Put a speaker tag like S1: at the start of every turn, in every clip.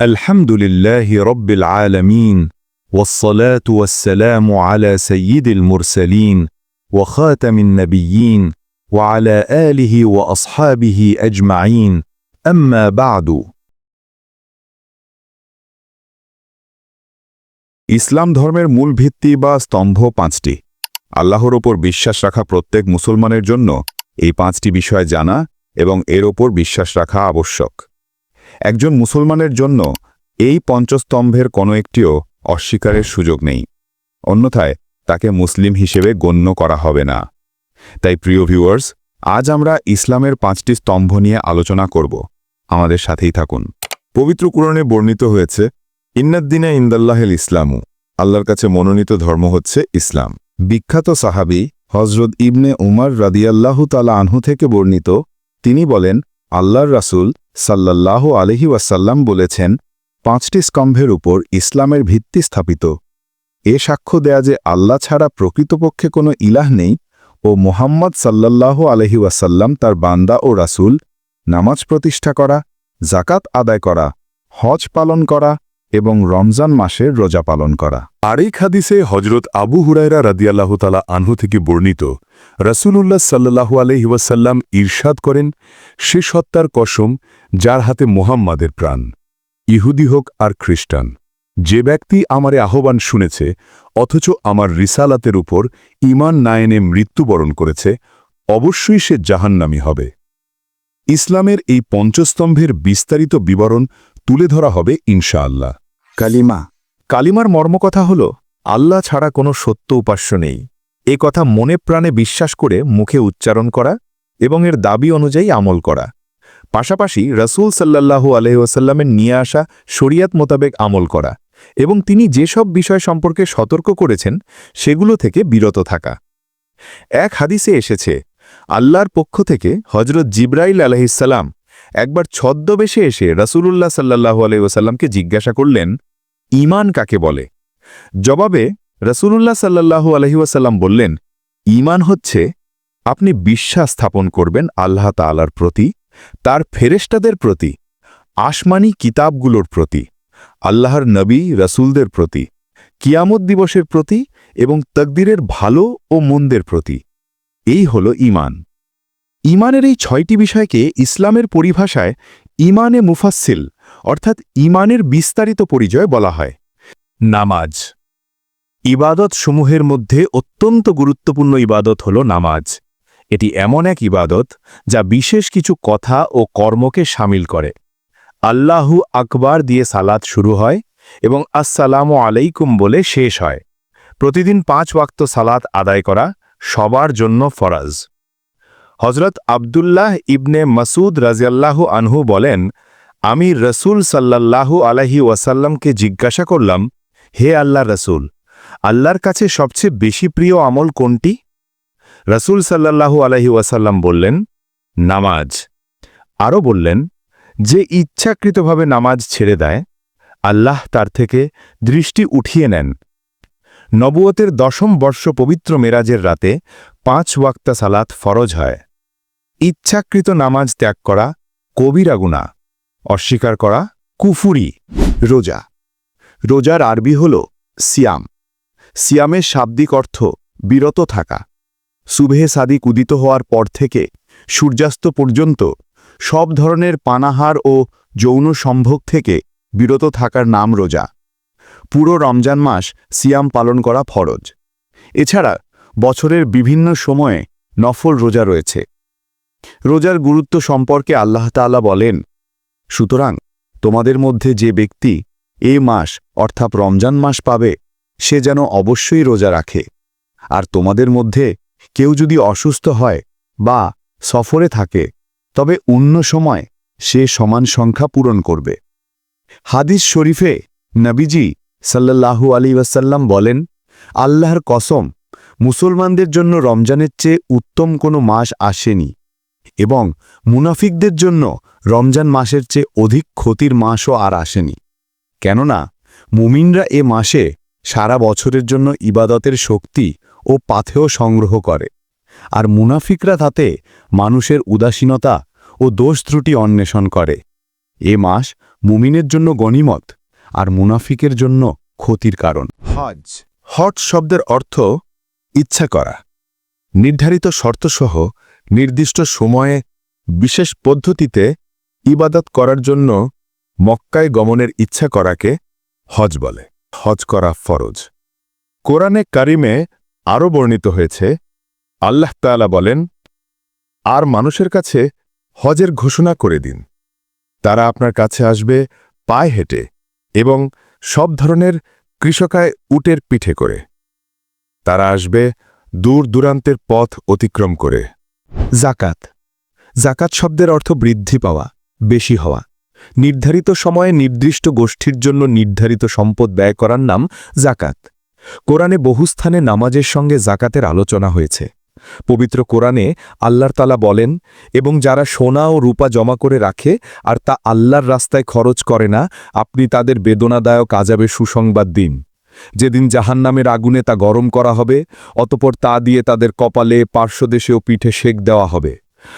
S1: الحمد لله رب العالمين والصلاة والسلام على سيد المرسلين وخاتم النبيين وعلى آله وأصحابه أجمعين أما بعد
S2: ইসলাম ধর্মের মূল ভিত্তি বা স্তম্ভ পাঁচটি আল্লাহর ওপর বিশ্বাস রাখা প্রত্যেক মুসলমানের জন্য এই পাঁচটি বিষয় জানা এবং এর ওপর বিশ্বাস রাখা আবশ্যক একজন মুসলমানের জন্য এই পঞ্চস্তম্ভের কোনো একটিও অস্বীকারের সুযোগ নেই। অন্যথায় তাকে মুসলিম হিসেবে গণ্য করা হবে না। তাই প্রিয় ভিউয়ার্স, আজ আমরা ইসলামের পাঁচটি স্তম্ভ নিয়ে আলোচনা করব। আমাদের সাথেই থাকুন। পবিত্র কুরণে বর্ণিত হয়েছে, ইন্নাদ্দিনা ইন্দাল্লাহেল ইসলামু। আল্লাহর কাছে মনোনীত ধর্ম হচ্ছে ইসলাম। বিখ্যাত সাহাবি হজরত ইবনে উমর রাদিয়াল্লাহু তালা আনহু থেকে বর্ণিত, তিনি বলেন, আল্লাহর রাসূল সাল্লাল্লাহু আলহি ওয়াসাল্লাম বলেছেন, পাঁচটি স্তম্ভের উপর ইসলামের ভিত্তি স্থাপিত। এ সাক্ষ্য দেয়া যে আল্লাহ ছাড়া প্রকৃতপক্ষে কোনো ইলাহ নেই ও মোহাম্মদ সাল্লাহ আলহি ওয়াসাল্লাম তার বান্দা ও রাসুল, নামাজ প্রতিষ্ঠা করা জাকাত আদায় করা, হজ পালন করা এবং রমজান মাসের রোজা পালন করা।
S3: আরেক হাদিসে হজরত আবু হুরায়রা রাদিয়াল্লাহু তালা আনহু থেকে বর্ণিত, রাসূলুল্লাহ সাল্লাল্লাহু আলাইহি ওয়াসাল্লাম ঈর্ষাদ করেন, সে সত্তার কসম যার হাতে মোহাম্মাদের প্রাণ। ইহুদি হোক আর খ্রিস্টান, যে ব্যক্তি আমারে আহ্বান শুনেছে, অথচ আমার রিসালাতের উপর ইমান না এনে মৃত্যুবরণ করেছে, অবশ্যই সে জাহান্নামী হবে। ইসলামের এই পঞ্চস্তম্ভের বিস্তারিত বিবরণ তুলে ধরা হবে ইনশাআল্লাহ।
S2: কালিমা।
S1: কালিমার মর্মকথা হল আল্লাহ ছাড়া কোনো সত্য উপাস্য নেই। এ কথা মনে প্রাণে বিশ্বাস করে মুখে উচ্চারণ করা এবং এর দাবি অনুযায়ী আমল করা। পাশাপাশি রসুল সাল্লাল্লাহু আলহিউসাল্লামের নিয়ে আসা শরিয়াত মোতাবেক আমল করা এবং তিনি যেসব বিষয় সম্পর্কে সতর্ক করেছেন সেগুলো থেকে বিরত থাকা। এক হাদিসে এসেছে আল্লাহর পক্ষ থেকে হজরত জিব্রাইল আলহিসাল্লাম একবার ছদ্মবেশে এসে রসুলুল্লাহ সাল্লাহু আলহিউসাল্লামকে জিজ্ঞাসা করলেন ইমান কাকে বলে? জবাবে রসুলুল্লাহ সাল্লাহু আলহিউসাল্লাম বললেন ইমান হচ্ছে আপনি বিশ্বাস স্থাপন করবেন আল্লাহ তালার প্রতি, তার ফেরেস্টাদের প্রতি, আসমানি কিতাবগুলোর প্রতি, আল্লাহর নবী, রসুলদের প্রতি, কিয়ামত দিবসের প্রতি এবং তকদিরের ভালো ও মন্দের প্রতি। এই হল ইমান ইমানের এই ছয়টি বিষয়কে ইসলামের পরিভাষায় ইমানে মুফাসিল অর্থাৎ ইমানের বিস্তারিত পরিচয় বলা হয়। নামাজ। ইবাদত সমূহের মধ্যে অত্যন্ত গুরুত্বপূর্ণ ইবাদত হল নামাজ। এটি এমন এক ইবাদত যা বিশেষ কিছু কথা ও কর্মকে সামিল করে। আল্লাহু আকবার দিয়ে সালাত শুরু হয় এবং আসসালামু আলাইকুম বলে শেষ হয়। প্রতিদিন পাঁচ ওয়াক্ত সালাত আদায় করা সবার জন্য ফরাজ। হজরত আবদুল্লাহ ইবনে মাসুদ রাজিয়াল্লাহু আনহু বলেন, আমি রসুল সাল্লাল্লাহু আলহি ওয়াসাল্লামকে জিজ্ঞাসা করলাম, হে আল্লাহ রসুল, আল্লাহর কাছে সবচেয়ে বেশি প্রিয় আমল কোনটি? রসুল সাল্লাল্লাহু আলহি ওয়াসাল্লাম বললেন, নামাজ। আরও বললেন, যে ইচ্ছাকৃতভাবে নামাজ ছেড়ে দেয়, আল্লাহ তার থেকে দৃষ্টি উঠিয়ে নেন। নবুয়তের দশম বর্ষ পবিত্র মেরাজের রাতে পাঁচ ওয়াক্তা সালাত ফরজ হয়। ইচ্ছাকৃত নামাজ ত্যাগ করা, কবিরা গুণা অস্বীকার করা, কুফুরি। রোজা। রোজার আরবি হল সিয়াম। সিয়ামের শাব্দিক অর্থ বিরত থাকা। সুবেহে সাদিক উদিত হওয়ার পর থেকে সূর্যাস্ত পর্যন্ত সব ধরনের পানাহার ও যৌন সম্ভোগ থেকে বিরত থাকার নাম রোজা। পুরো রমজান মাস সিয়াম পালন করা ফরজ। এছাড়া বছরের বিভিন্ন সময়ে নফল রোজা রয়েছে। রোজার গুরুত্ব সম্পর্কে আল্লাহ তাআলা বলেন, সুতরাং তোমাদের মধ্যে যে ব্যক্তি এ মাস, অর্থাৎ রমজান মাস পাবে, সে যেন অবশ্যই রোজা রাখে। আর তোমাদের মধ্যে কেউ যদি অসুস্থ হয় বা সফরে থাকে, তবে অন্য সময় সে সমান সংখ্যা পূরণ করবে। হাদিস শরীফে নবীজি সাল্লাল্লাহু আলী ওয়াসাল্লাম বলেন, আল্লাহর কসম, মুসলমানদের জন্য রমজানের চেয়ে উত্তম কোনো মাস আসেনি। এবং মুনাফিকদের জন্য রমজান মাসের চেয়ে অধিক ক্ষতির মাসও আর আসেনি। কেননা, মুমিনরা এ মাসে সারা বছরের জন্য ইবাদতের শক্তি ও পাথেও সংগ্রহ করে। আর মুনাফিকরা তাতে মানুষের উদাসীনতা ও দোষ ত্রুটি অন্বেষণ করে। এ মাস
S2: মুমিনের জন্য গনিমত আর মুনাফিকের জন্য ক্ষতির কারণ।
S1: হজ হজ শব্দের অর্থ ইচ্ছা করা। নির্ধারিত শর্তসহ নির্দিষ্ট সময়ে বিশেষ পদ্ধতিতে ইবাদত করার জন্য মক্কায় গমনের ইচ্ছা করাকে হজ বলে। হজ করা ফরজ। কোরআনে কারিমে আরও বর্ণিত হয়েছে, আল্লাহ তাআলা বলেন, আর মানুষের কাছে হজের ঘোষণা করে দিন। তারা আপনার কাছে আসবে পায়ে হেঁটে এবং সব ধরনের কৃষকায় উটের পিঠে করে। তারা আসবে দূর দূরান্তের পথ অতিক্রম করে। জাকাত। জাকাত শব্দের অর্থ বৃদ্ধি পাওয়া, বেশি হওয়া। নির্ধারিত সময়ে নির্দিষ্ট গোষ্ঠীর জন্য নির্ধারিত সম্পদ ব্যয় করার নাম জাকাত। কোরআনে বহু স্থানে নামাজের সঙ্গে জাকাতের আলোচনা হয়েছে। পবিত্র কোরআনে আল্লাহর তালা বলেন, এবং যারা সোনা ও রূপা জমা করে রাখে আর তা আল্লাহর রাস্তায় খরচ করে না, আপনি তাদের বেদনাদায়ক আজাবে সুসংবাদ দিন। যেদিন জাহান্নামের আগুনে তা গরম করা হবে, অতপর তা দিয়ে তাদের কপালে পার্শ্বদেশে ও পিঠে সেক দেওয়া হবে।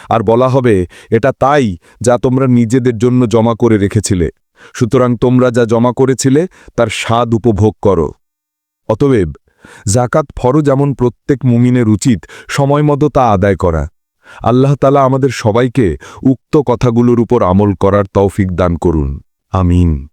S1: আর বলা হবে, এটা তাই যা তোমরা নিজেদের জন্য জমা করে রেখেছিলে। সুতরাং তোমরা যা জমা করেছিলে, তার স্বাদ উপভোগ করো। অতএব জাকাত ফরজ যেমন প্রত্যেক মুমিনের উচিত সময়মতো তা আদায় করা। আল্লাহ তালা আমাদের সবাইকে উক্ত কথাগুলোর উপর আমল করার তৌফিক দান করুন। আমিন।